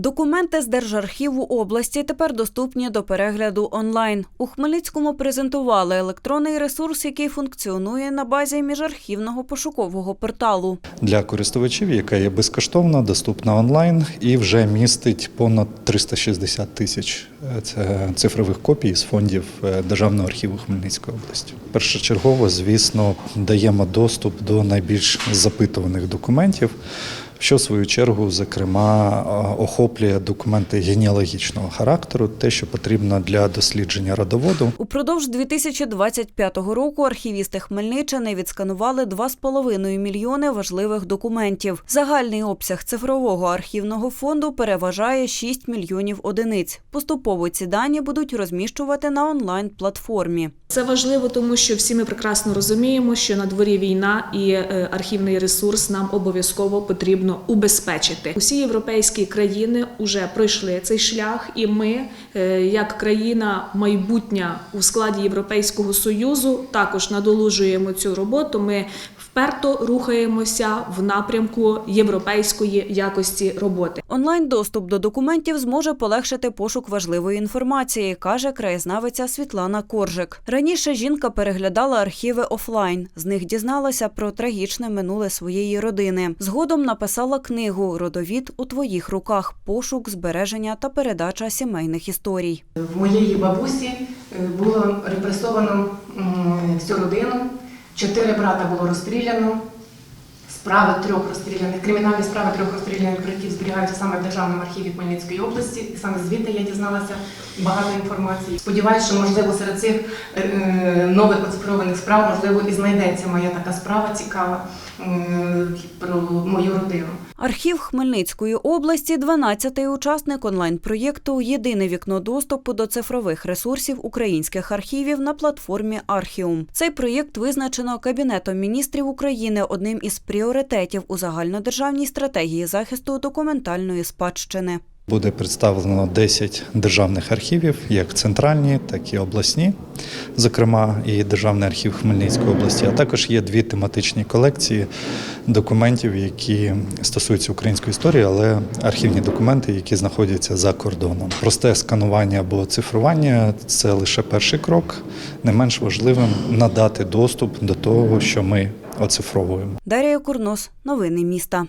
Документи з Держархіву області тепер доступні до перегляду онлайн. У Хмельницькому презентували електронний ресурс, який функціонує на базі міжархівного пошукового порталу. для користувачів, яка є безкоштовна, доступна онлайн і вже містить понад 360 тисяч е, цифрових копій з фондів е, Державного архіву Хмельницької області. Першочергово, звісно, даємо доступ до найбільш запитуваних документів. Що в свою чергу, зокрема, охоплює документи генеалогічного характеру, те, що потрібно для дослідження родоводу, Упродовж 2025 року архівісти Хмельниччини відсканували 2,5 мільйони важливих документів. Загальний обсяг цифрового архівного фонду переважає 6 мільйонів одиниць. Поступово ці дані будуть розміщувати на онлайн-платформі. Це важливо, тому що всі ми прекрасно розуміємо, що на дворі війна і е, архівний ресурс нам обов'язково потрібно убезпечити. Усі європейські країни вже пройшли цей шлях, і ми, е, як країна майбутня у складі Європейського союзу, також надолужуємо цю роботу. Ми вперто рухаємося в напрямку європейської якості роботи. Онлайн-доступ до документів зможе полегшити пошук важливої інформації, каже краєзнавиця Світлана Коржик. Раніше жінка переглядала архіви офлайн. З них дізналася про трагічне минуле своєї родини. Згодом написала книгу Родовід у твоїх руках. Пошук, збереження та передача сімейних історій. В моєї бабусі е, було репресовано всю родину. Чотири брата було розстріляно. Справи трьох розстріляних, кримінальні справи трьох розстріляних братів зберігаються саме в Державному архіві Хмельницької області. І саме звідти я дізналася багато інформації. Сподіваюся, що можливо серед цих е, нових оцифрованих справ можливо і знайдеться моя така справа цікава про мою родину. Архів Хмельницької області 12-й учасник онлайн-проєкту Єдине вікно доступу до цифрових ресурсів українських архівів на платформі Архіум. Цей проєкт визначено Кабінетом міністрів України одним із пріоритетів у загальнодержавній стратегії захисту документальної спадщини. Буде представлено 10 державних архівів, як центральні, так і обласні, зокрема, і Державний архів Хмельницької області. А також є дві тематичні колекції документів, які стосуються української історії, але архівні документи, які знаходяться за кордоном. Просте сканування або цифрування це лише перший крок. Не менш важливим надати доступ до того, що ми оцифровуємо. Дарія Курнос, новини міста.